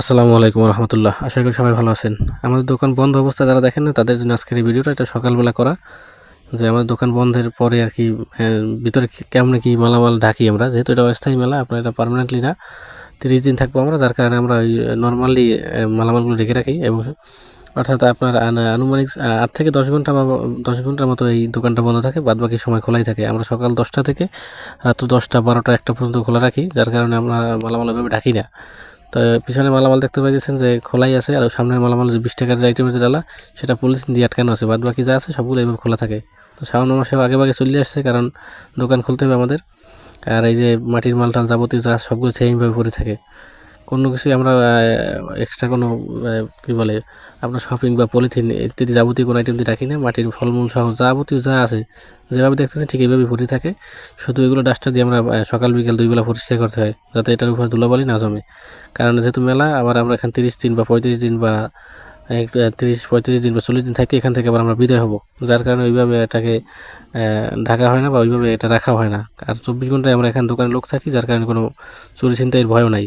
আসসালামু আলাইকুম রহমতুল্লাহ। আশা করি সবাই ভালো আছেন। আমাদের দোকান বন্ধ অবস্থা যারা দেখেন না, তাদের জন্য আজকের এই ভিডিওটা এটা সকালবেলা করা। যে আমাদের দোকান বন্ধের পরে আর কি ভিতরে কেমন কি মালামাল ঢাকি আমরা। যেহেতু এটা অস্থায়ী মেলা, আপনার এটা পার্মানেন্টলি না, তিরিশ দিন থাকব আমরা, যার কারণে আমরা ওই নর্মালি মালামালগুলো ঢেকে রাখি এবং অর্থাৎ আপনার আনুমানিক আট থেকে দশ ঘণ্টা বা দশ ঘণ্টার মতো এই দোকানটা বন্ধ থাকে বাদ বাকি সময় খোলাই থাকে। আমরা সকাল দশটা থেকে রাত্র দশটা, বারোটা, একটা পর্যন্ত খোলা রাখি, যার কারণে আমরা মালামাল ওইভাবে ঢাকি না। তো পিছনে মালামাল দেখতে পাইতেছেন যে খোলাই আছে আর সামনের মালামাল যে বিশ টাকার যে আইটেমের যে ডালা সেটা পুলিশ দিয়ে আটকানো আছে। বাদ বাকি যা আছে সবগুলো এইভাবে খোলা থাকে। তো শ্রাবণ মাসে আগে ভাগে চলে আসছে কারণ দোকান খুলতে হবে আমাদের। আর এই যে মাটির মালটাল যাবতীয় যা সবগুলো সেইভাবে পড়ে থাকে। কোনো কিছুই আমরা এক্সট্রা কোনো কী বলে, আপনার শপিং বা পলিথিন ইত্যাদি যাবতীয় কোনো আইটেম দিয়ে রাখি না। মাটির ফলমূল সহ যাবতীয় যা আছে, যেভাবে দেখতেছেন ঠিক এইভাবে ভরি থাকে। শুধু এগুলো ডাস্টার দিয়ে আমরা সকাল, বিকেল দুই বেলা পরিষ্কার করতে হয়, যাতে এটার উপর ধুলাবালি না জমে। কারণ যেহেতু মেলা, আবার আমরা এখান তিরিশ দিন বা পঁয়ত্রিশ দিন বা তিরিশ, পঁয়ত্রিশ দিন বা চল্লিশ দিন থাকি, এখান থেকে আবার আমরা বিদায় হব। যার কারণে ওইভাবে এটাকে ঢাকা হয় না বা ওইভাবে এটা রাখা হয় না। আর চব্বিশ ঘন্টায় আমরা এখানে দোকানে লোক থাকি, যার কারণে কোনো চুরি ছিনতাইয়ের ভয়ও নাই।